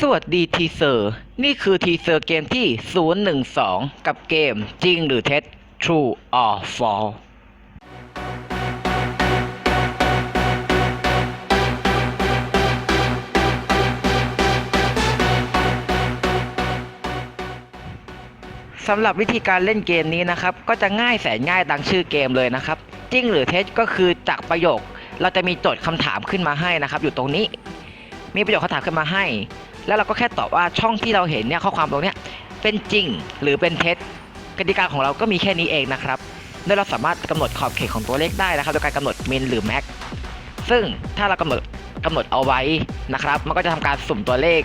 สวัสดีทีเซอร์ นี่คือทีเซอร์เกมที่ 012 กับเกมจริงหรือเท็จ True or False สำหรับวิธีการเล่นเกมนี้นะครับ ก็จะง่ายแสนง่ายดังชื่อเกมเลยนะครับ จริงหรือเท็จก็คือจากประโยค เราจะมีโจทย์คำถามขึ้นมาให้นะครับ อยู่ตรงนี้ มีประโยคคำถามขึ้นมาให้ แล้วเราก็แค่ตอบว่าช่องที่เราเห็นเนี่ยข้อความตรงเนี้ยเป็นจริงหรือเป็นเท็จกติกาของเราก็มีแค่นี้เองนะครับโดยเราสามารถกำหนดขอบเขตของตัวเลขได้นะครับโดยการกำหนดมินหรือแม็กซึ่งถ้าเรากำหนดกำหนดเอาไว้นะครับ มันก็จะทำการสุ่มตัวเลข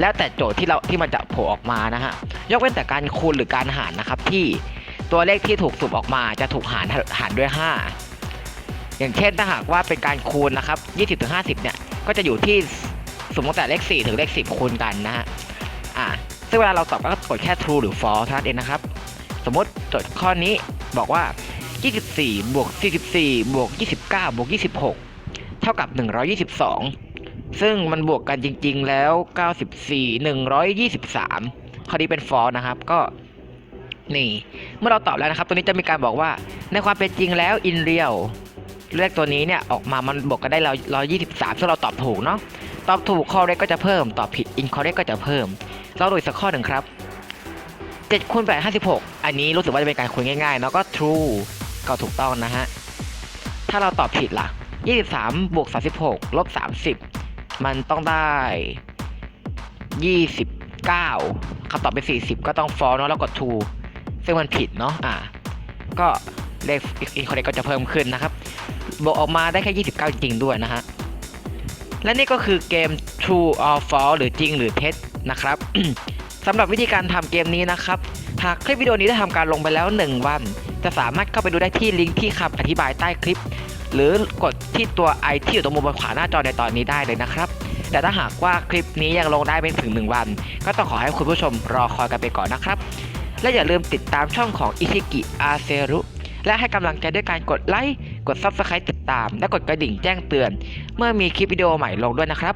แล้วแต่โจทย์ที่เราที่มันจะโผล่ออกมานะฮะยกเว้นแต่การคูณหรือการหารนะครับที่ตัวเลขที่ถูกสุ่มออกมาจะถูกหารหารด้วย 5 อย่างเช่นถ้าหากว่าเป็นการคูณนะครับ 20ถึง50 เนี่ย ก็จะอยู่ที่ สมมติแต่เลข 4 ถึงเลข 10 คูณกันนะฮะอ่าซึ่งเวลาเราตอบก็กดแค่ true หรือ false เท่านั้นเองนะครับ สมมติโจทย์ข้อนี้บอกว่า 24 บวก 44 บวก 29 บวก 26 เท่ากับ 122 ซึ่งมันบวกกันจริง ๆ แล้ว 94 123 ข้อนี้เป็น false นะครับก็นี่ เมื่อเราตอบแล้วนะครับ ตัวนี้จะมีการบอกว่าในความเป็นจริงแล้ว in real เลขตัวนี้เนี่ยออกมามันบวกกันได้เร้อยยี่สิบสามซึ่งเราตอบถูกเนาะตอบถูกข้อแรกก็จะเพิ่ม ตอบผิด incorrect ก็จะเพิ่ม เราดูอีกสักข้อหนึ่งครับ7คูณ8 56 อันนี้รู้สึกว่าจะเป็นการคูณง่ายๆเนาะก็ true ก็ถูกต้องนะฮะ ถ้าเราตอบผิดล่ะ 23บวก36ลบ30 มันต้องได้ 29คำตอบเป็น 40 ก็ต้อง false เนาะแล้วกด true ซึ่งมันผิดเนาะอ่าก็เลข incorrect ก็จะเพิ่มขึ้นนะครับ บวกออกมาได้แค่ 29 จริงๆด้วยนะฮะ และนี่ก็คือเกม True or False หรือจริงหรือเท็จนะครับ สำหรับวิธีการทำเกมนี้นะครับ หากคลิปวิดีโอนี้ได้ทำการลงไปแล้ว 1 วัน จะสามารถเข้าไปดูได้ที่ลิงก์ที่คำอธิบายใต้คลิป หรือกดที่ตัวไอที่อยู่ตรงมุมบนขวาหน้าจอในตอนนี้ได้เลยนะครับ แต่ถ้าหากว่าคลิปนี้ยังลงได้ไม่ถึง 1 วัน ก็ต้องขอให้คุณผู้ชมรอคอยกันไปก่อนนะครับ และอย่าลืมติดตามช่องของอิชิกิอาเซรุ และให้กำลังใจด้วยการกดไลค์ กด Subscribe ติดตาม และกดกระดิ่งแจ้งเตือน เมื่อมีคลิปวิดีโอใหม่ลงด้วยนะครับ